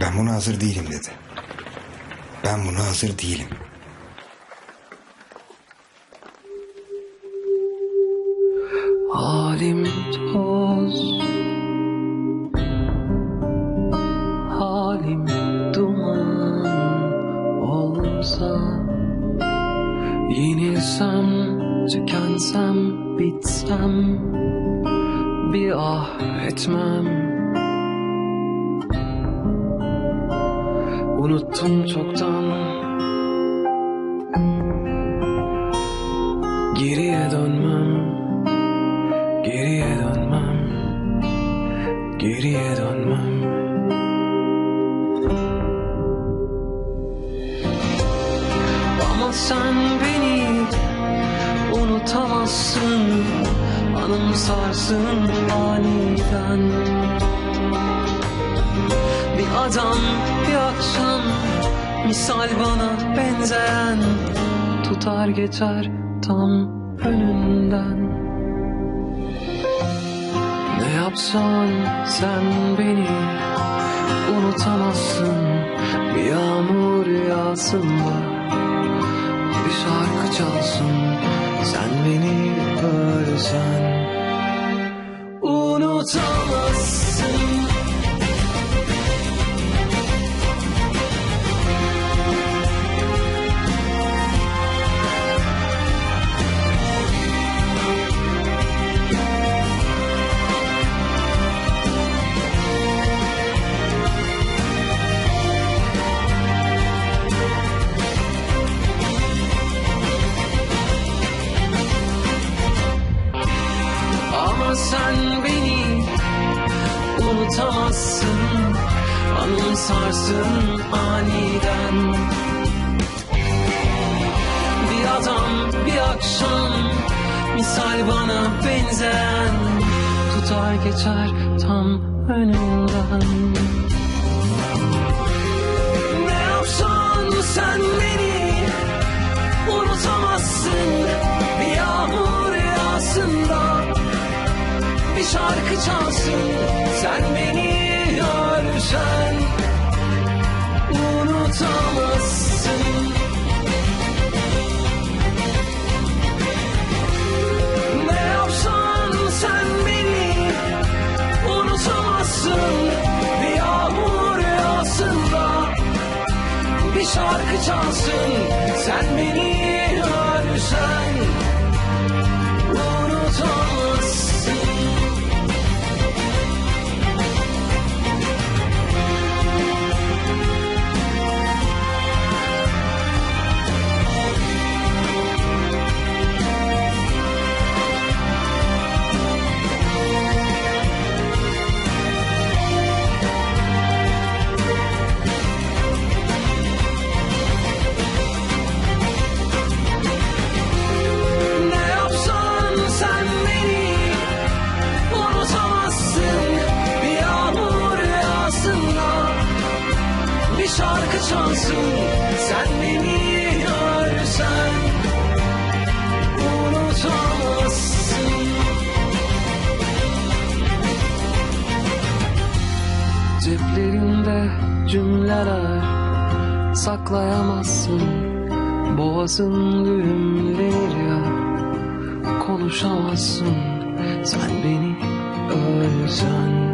Ben buna hazır değilim dedi. Ben buna hazır değilim. Halim toz Halim duman olsa Yenilsem, tükensem, bitsem Bir ah etmem Unuttum çoktan. Geriye dönmem. Geriye dönmem. Geriye dönmem. Ama sen beni unutamazsın. Anımsarsın aniden Bir adam bir akşam. Misal bana benzeyen Tutar geçer tam önünden. Ne yapsan sen beni unutamazsın. Bir yağmur yağsında bir şarkı çalsın. Sen beni görsen unutamazsın sen beni unutamazsın Anımsarsın aniden. Bir adam bir akşam Misal bana benzeyen Tutar geçer tam önünden şarkı çalsın. Sen beni görsen unutamazsın. Ne yapsan sen beni unutamazsın. Bir yağmur yağsında bir şarkı çalsın. Sen beni görsen unutamazsın çalsın Sen beni görsen unutamazsın. Ceplerinde cümleler saklayamazsın. Boğazın düğümlenir ya Konuşamazsın. Sen beni ölsen